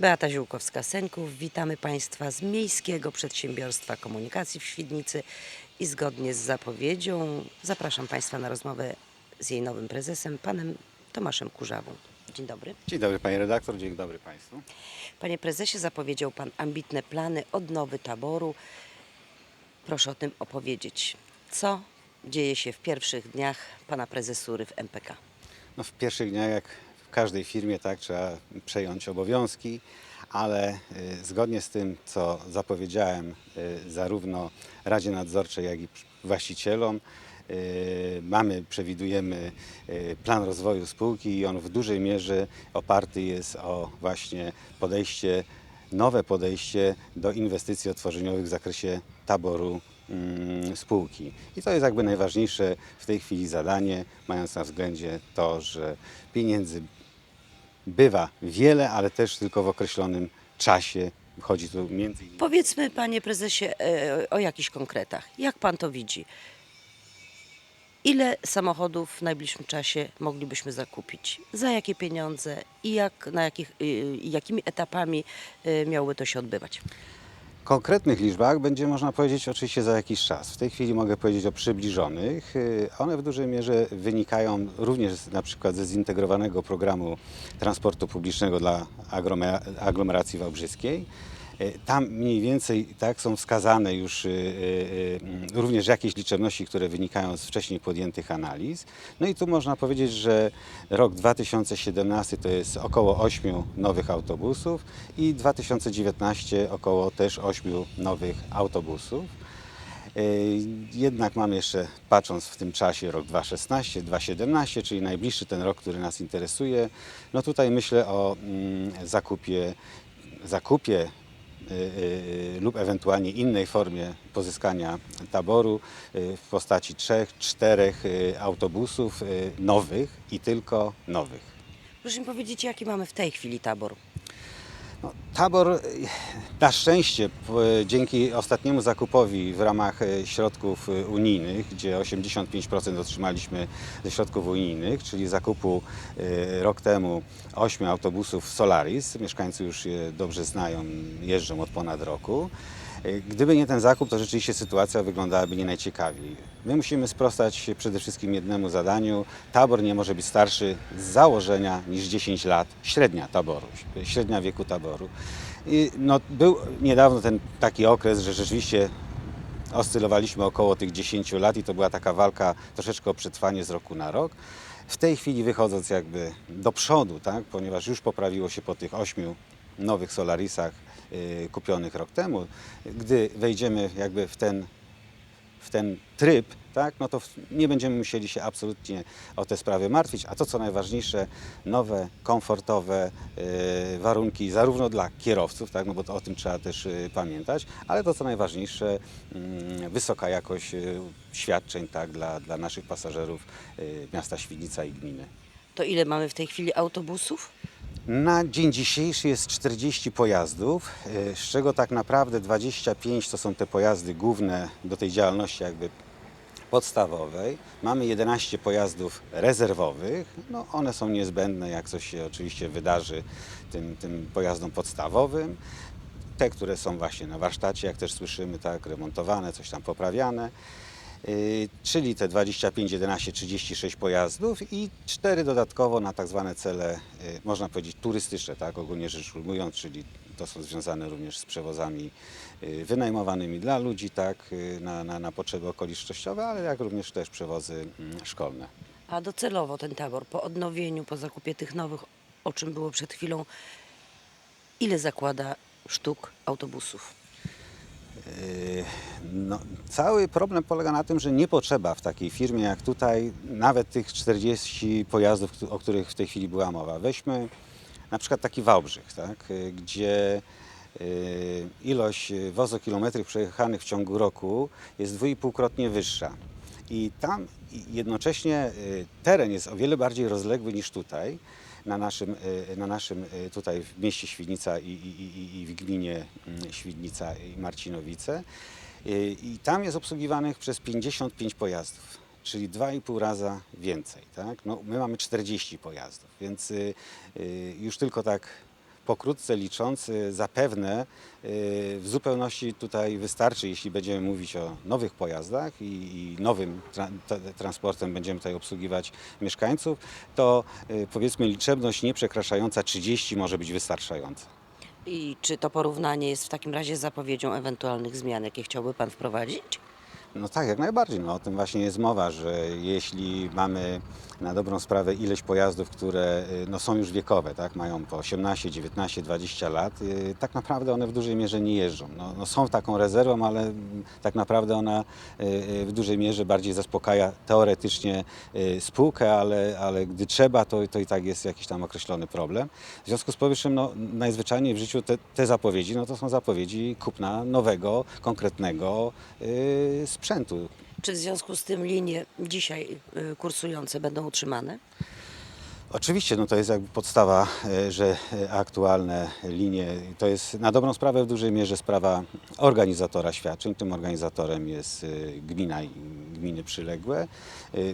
Beata Ziółkowska-Senków, witamy Państwa z Miejskiego Przedsiębiorstwa Komunikacji w Świdnicy i zgodnie z zapowiedzią zapraszam Państwa na rozmowę z jej nowym prezesem, panem Tomaszem Kurzawą. Dzień dobry. Dzień dobry Panie Redaktor, dzień dobry Państwu. Panie prezesie, zapowiedział Pan ambitne plany odnowy taboru. Proszę o tym opowiedzieć. Co dzieje się w pierwszych dniach Pana prezesury w MPK? No w pierwszych dniach, jak w każdej firmie, tak, trzeba przejąć obowiązki, ale y, zgodnie z tym, co zapowiedziałem y, zarówno Radzie Nadzorczej, jak i właścicielom, y, mamy, przewidujemy plan rozwoju spółki i on w dużej mierze oparty jest o właśnie podejście, nowe podejście do inwestycji otworzeniowych w zakresie taboru spółki. I to jest jakby najważniejsze w tej chwili zadanie, mając na względzie to, że pieniędzy bywa wiele, ale też tylko w określonym czasie. Chodzi tu między innymi Powiedzmy, panie prezesie, e, o jakichś konkretach. Jak pan to widzi? Ile samochodów w najbliższym czasie moglibyśmy zakupić? Za jakie pieniądze i jak, na jakich, jakimi etapami y, miałoby to się odbywać? Konkretnych liczbach będzie można powiedzieć oczywiście za jakiś czas. W tej chwili mogę powiedzieć o przybliżonych. Y, One w dużej mierze wynikają również na przykład ze zintegrowanego programu transportu publicznego dla aglomeracji wałbrzyskiej. Y, Tam mniej więcej tak są wskazane już y, y, również jakieś liczebności, które wynikają z wcześniej podjętych analiz. No i tu można powiedzieć, że rok 2017 to jest około 8 nowych autobusów i 2019 około też 8 nowych autobusów. Jednak mamy jeszcze, patrząc w tym czasie, rok 2016, 2017, czyli najbliższy ten rok, który nas interesuje. No tutaj myślę o mm, zakupie, zakupie lub ewentualnie innej formie pozyskania taboru y, w postaci trzech, czterech y, autobusów y, nowych i tylko nowych. Proszę mi powiedzieć, jaki mamy w tej chwili tabor? No, tabor y, na szczęście dzięki ostatniemu zakupowi w ramach y, środków y, unijnych, gdzie 85% otrzymaliśmy ze środków unijnych, czyli zakupu rok temu 8 autobusów Solaris, mieszkańcy już je dobrze znają, jeżdżą od ponad roku. Gdyby nie ten zakup, to rzeczywiście sytuacja wyglądałaby nie najciekawiej. My musimy sprostać przede wszystkim jednemu zadaniu. Tabor nie może być starszy z założenia niż 10 lat, średnia taboru, średnia wieku taboru. I no, był niedawno ten taki okres, że rzeczywiście oscylowaliśmy około tych 10 lat i to była taka walka troszeczkę o przetrwanie z roku na rok. W tej chwili wychodząc jakby do przodu, tak, ponieważ już poprawiło się po tych ośmiu nowych Solarisach y, kupionych rok temu, gdy wejdziemy jakby w ten w ten tryb, tak, no to nie będziemy musieli się absolutnie o te sprawy martwić. A to, co najważniejsze, nowe, komfortowe e, warunki zarówno dla kierowców, tak, no bo to, o tym trzeba też e, pamiętać, ale to, co najważniejsze, mm, wysoka jakość e, świadczeń tak, dla, dla naszych pasażerów e, miasta Świdnica i gminy. To ile mamy w tej chwili autobusów? Na dzień dzisiejszy jest 40 pojazdów, e, z czego tak naprawdę 25 to są te pojazdy główne do tej działalności jakby podstawowej. Mamy 11 pojazdów rezerwowych. No, one są niezbędne, jak coś się oczywiście wydarzy tym, tym pojazdom podstawowym. Te, które są właśnie na warsztacie, jak też słyszymy, tak, remontowane, coś tam poprawiane. Yy, czyli te 25, 11, 36 pojazdów i 4 dodatkowo na tak zwane cele, yy, można powiedzieć turystyczne, tak, ogólnie rzecz ujmując, czyli to są związane również z przewozami yy, wynajmowanymi dla ludzi, tak, na, na, na potrzeby okolicznościowe, ale jak również też przewozy mm, szkolne. A docelowo ten tabor po odnowieniu, po zakupie tych nowych, o czym było przed chwilą, ile zakłada sztuk autobusów? Yy, No, cały problem polega na tym, że nie potrzeba w takiej firmie jak tutaj nawet tych 40 pojazdów, o których w tej chwili była mowa. Weźmy na przykład taki Wałbrzych, tak, gdzie yy, ilość wozokilometrów przejechanych w ciągu roku jest dwuipółkrotnie wyższa. I tam jednocześnie yy, teren jest o wiele bardziej rozległy niż tutaj na naszym, y, na naszym y, tutaj w mieście Świdnica i, i, i- w gminie mm, Świdnica i Marcinowice. Y, I tam jest obsługiwanych przez 55 pojazdów, czyli 2,5 raza więcej. Tak? No, my mamy 40 pojazdów, więc już tylko tak pokrótce licząc, zapewne y, w zupełności tutaj wystarczy, jeśli będziemy mówić o nowych pojazdach i, nowym tra tra transportem będziemy tutaj obsługiwać mieszkańców, to y, powiedzmy liczebność nie przekraczająca 30 może być wystarczająca. I czy to porównanie jest w takim razie zapowiedzią ewentualnych zmian, jakie chciałby Pan wprowadzić? No tak, jak najbardziej. No, o tym właśnie jest mowa, że jeśli mamy na dobrą sprawę ileś pojazdów, które y, no, są już wiekowe, tak, mają po 18, 19, 20 lat, y, tak naprawdę one w dużej mierze nie jeżdżą. No, no, są taką rezerwą, ale mm, tak naprawdę ona y, w dużej mierze bardziej zaspokaja teoretycznie spółkę, ale, ale gdy trzeba, to, to i tak jest jakiś tam określony problem. W związku z powyższym no, najzwyczajniej w życiu te, te zapowiedzi, no to są zapowiedzi kupna nowego, konkretnego y, sprzętu. Czy w związku z tym linie dzisiaj y, kursujące będą utrzymane? Oczywiście, no to jest jakby podstawa, e, że e, aktualne linie to jest na dobrą sprawę w dużej mierze sprawa organizatora świadczeń. Tym organizatorem jest e, gmina i gminy przyległe.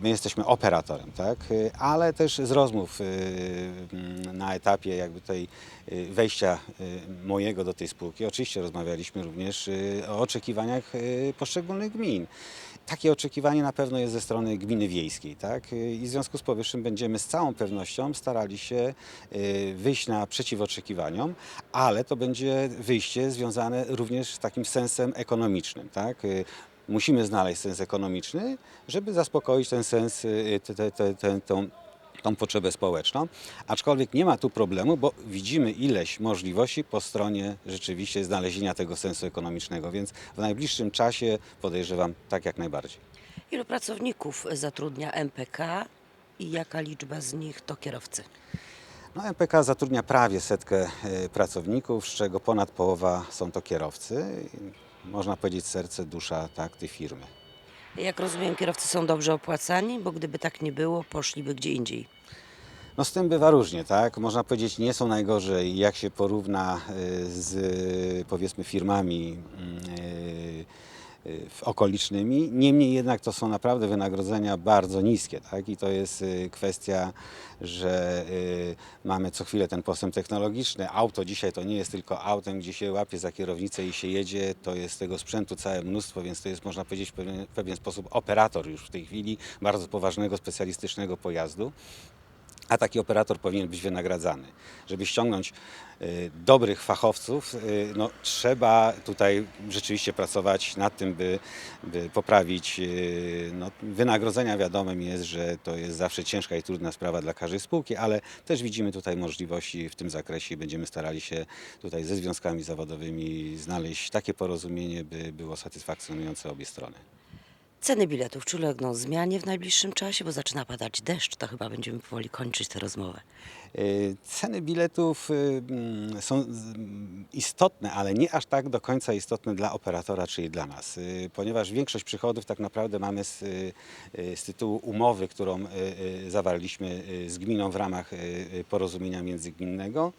My jesteśmy operatorem, tak? Ale też z rozmów na etapie jakby tej wejścia mojego do tej spółki, oczywiście rozmawialiśmy również o oczekiwaniach poszczególnych gmin. Takie oczekiwanie na pewno jest ze strony gminy wiejskiej, tak? I w związku z powyższym będziemy z całą pewnością starali się y, wyjść naprzeciw oczekiwaniom, ale to będzie wyjście związane również z takim sensem ekonomicznym, tak? Y, Musimy znaleźć sens ekonomiczny, żeby zaspokoić ten sens, y, te, te, te, te, tą tą potrzebę społeczną, aczkolwiek nie ma tu problemu, bo widzimy ileś możliwości po stronie rzeczywiście znalezienia tego sensu ekonomicznego, więc w najbliższym czasie podejrzewam tak jak najbardziej. Ilu pracowników zatrudnia MPK i jaka liczba z nich to kierowcy? No, MPK zatrudnia prawie setkę e, pracowników, z czego ponad połowa są to kierowcy. Można powiedzieć serce, dusza tak, tej firmy. Jak rozumiem, kierowcy są dobrze opłacani, bo gdyby tak nie było, poszliby gdzie indziej. No z tym bywa różnie, tak? Można powiedzieć, nie są najgorzej, jak się porówna y, z powiedzmy firmami w- okolicznymi. Niemniej jednak to są naprawdę wynagrodzenia bardzo niskie, tak? I to jest y, kwestia, że y, mamy co chwilę ten postęp technologiczny. Auto dzisiaj to nie jest tylko autem, gdzie się łapie za kierownicę i się jedzie. To jest tego sprzętu całe mnóstwo, więc to jest można powiedzieć w pewien, w pewien sposób operator już w tej chwili bardzo poważnego, specjalistycznego pojazdu a taki operator powinien być wynagradzany. Żeby ściągnąć y, dobrych fachowców, y, no, trzeba tutaj rzeczywiście pracować nad tym, by, by poprawić y, no, wynagrodzenia. Wiadomym jest, że to jest zawsze ciężka i trudna sprawa dla każdej spółki, ale też widzimy tutaj możliwości w tym zakresie i będziemy starali się tutaj ze związkami zawodowymi znaleźć takie porozumienie, by było satysfakcjonujące obie strony. Ceny biletów czy ulegną zmianie w najbliższym czasie, bo zaczyna padać deszcz, to chyba będziemy powoli kończyć tę rozmowę. Y, Ceny biletów y, mm, są mm, istotne, ale nie aż tak do końca istotne dla operatora, czyli dla nas, y, ponieważ większość przychodów tak naprawdę mamy z, y, z tytułu umowy, którą zawarliśmy z gminą w ramach porozumienia międzygminnego.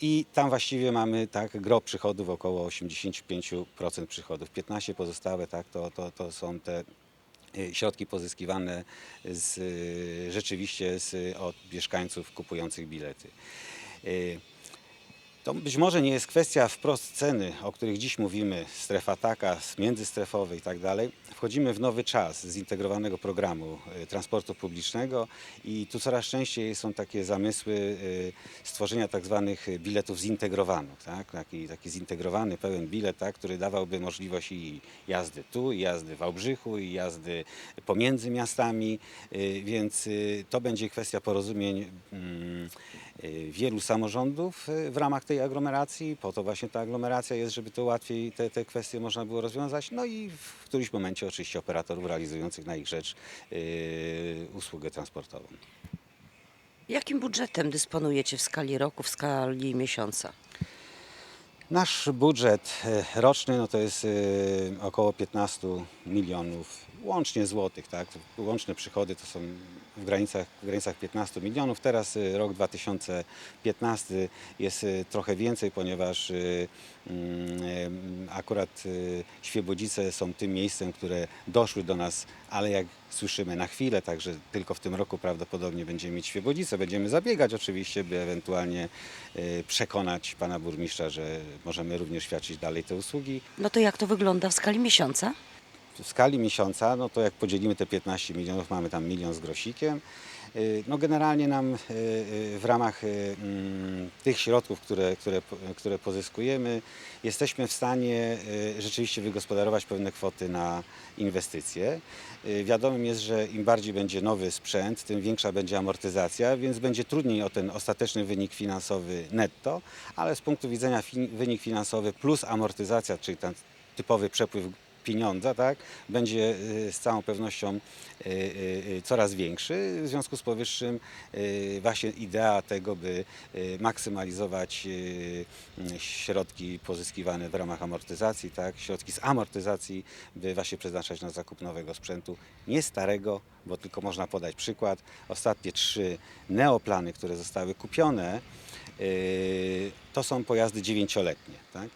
I tam właściwie mamy tak gro przychodów, około 85% przychodów. 15 pozostałe tak, to, to, to są te y, środki pozyskiwane z, y, rzeczywiście z, od mieszkańców kupujących bilety. To być może nie jest kwestia wprost ceny, o których dziś mówimy, strefa taka, międzystrefowy i tak dalej. Wchodzimy w nowy czas zintegrowanego programu y, transportu publicznego i tu coraz częściej są takie zamysły y, stworzenia tak zwanych biletów zintegrowanych. Tak? Taki, taki zintegrowany pełen bilet, tak? który dawałby możliwość i jazdy tu, i jazdy w Wałbrzychu, i jazdy pomiędzy miastami, y, więc to będzie kwestia porozumień mm, y, wielu samorządów y, w ramach tej aglomeracji. Po to właśnie ta aglomeracja jest, żeby to łatwiej te, te kwestie można było rozwiązać. No i w którymś momencie oczywiście operatorów realizujących na ich rzecz y, usługę transportową. Jakim budżetem dysponujecie w skali roku, w skali miesiąca? Nasz budżet roczny no to jest około 15 milionów łącznie złotych, tak? Łączne przychody to są w granicach, w granicach 15 milionów. Teraz y, rok 2015 jest y, trochę więcej, ponieważ y, mm, akurat Świebodzice są tym miejscem, które doszły do nas, ale jak słyszymy na chwilę, także tylko w tym roku prawdopodobnie będziemy mieć Świebodzice. Będziemy zabiegać oczywiście, by ewentualnie przekonać pana burmistrza, że możemy również świadczyć dalej te usługi. No to jak to wygląda w skali miesiąca? W skali miesiąca, no to jak podzielimy te 15 milionów, mamy tam milion z grosikiem. Y, No generalnie nam y, y, w ramach mm, tych środków, które, które, które pozyskujemy, jesteśmy w stanie rzeczywiście wygospodarować pewne kwoty na inwestycje. Wiadomym jest, że im bardziej będzie nowy sprzęt, tym większa będzie amortyzacja, więc będzie trudniej o ten ostateczny wynik finansowy netto, ale z punktu widzenia fin- wynik finansowy plus amortyzacja, czyli ten typowy przepływ pieniądza, tak, będzie y, z całą pewnością y, y, coraz większy. W związku z powyższym właśnie idea tego, by maksymalizować środki pozyskiwane w ramach amortyzacji, tak, środki z amortyzacji, by właśnie przeznaczać na zakup nowego sprzętu, nie starego, bo tylko można podać przykład. Ostatnie trzy neoplany, które zostały kupione, to są pojazdy dziewięcioletnie. Tak?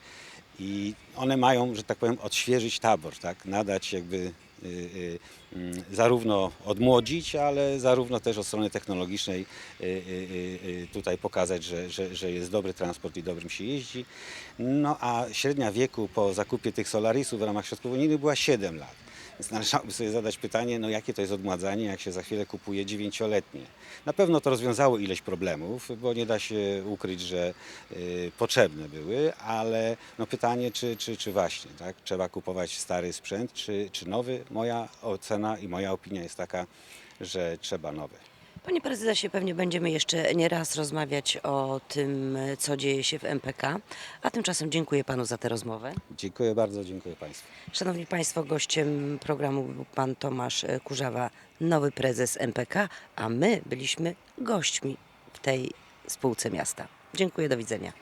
I one mają, że tak powiem, odświeżyć tabor, tak? nadać jakby y, y, mm, zarówno odmłodzić, ale zarówno też od strony technologicznej y, tutaj pokazać, że, że, że jest dobry transport i dobrym się jeździ. No a średnia wieku po zakupie tych Solarisów w ramach środków unijnych była 7 lat. Należałoby sobie zadać pytanie, no jakie to jest odmładzanie, jak się za chwilę kupuje dziewięcioletnie. Na pewno to rozwiązało ileś problemów, bo nie da się ukryć, że y, potrzebne były, ale no pytanie, czy, czy, czy właśnie tak, trzeba kupować stary sprzęt, czy, czy nowy. Moja ocena i moja opinia jest taka, że trzeba nowy. Panie prezesie, pewnie będziemy jeszcze nie raz rozmawiać o tym, co dzieje się w MPK, a tymczasem dziękuję panu za tę rozmowę. Dziękuję bardzo, dziękuję Państwu. Szanowni Państwo, gościem programu był pan Tomasz Kurzawa, nowy prezes MPK, a my byliśmy gośćmi w tej spółce miasta. Dziękuję, do widzenia.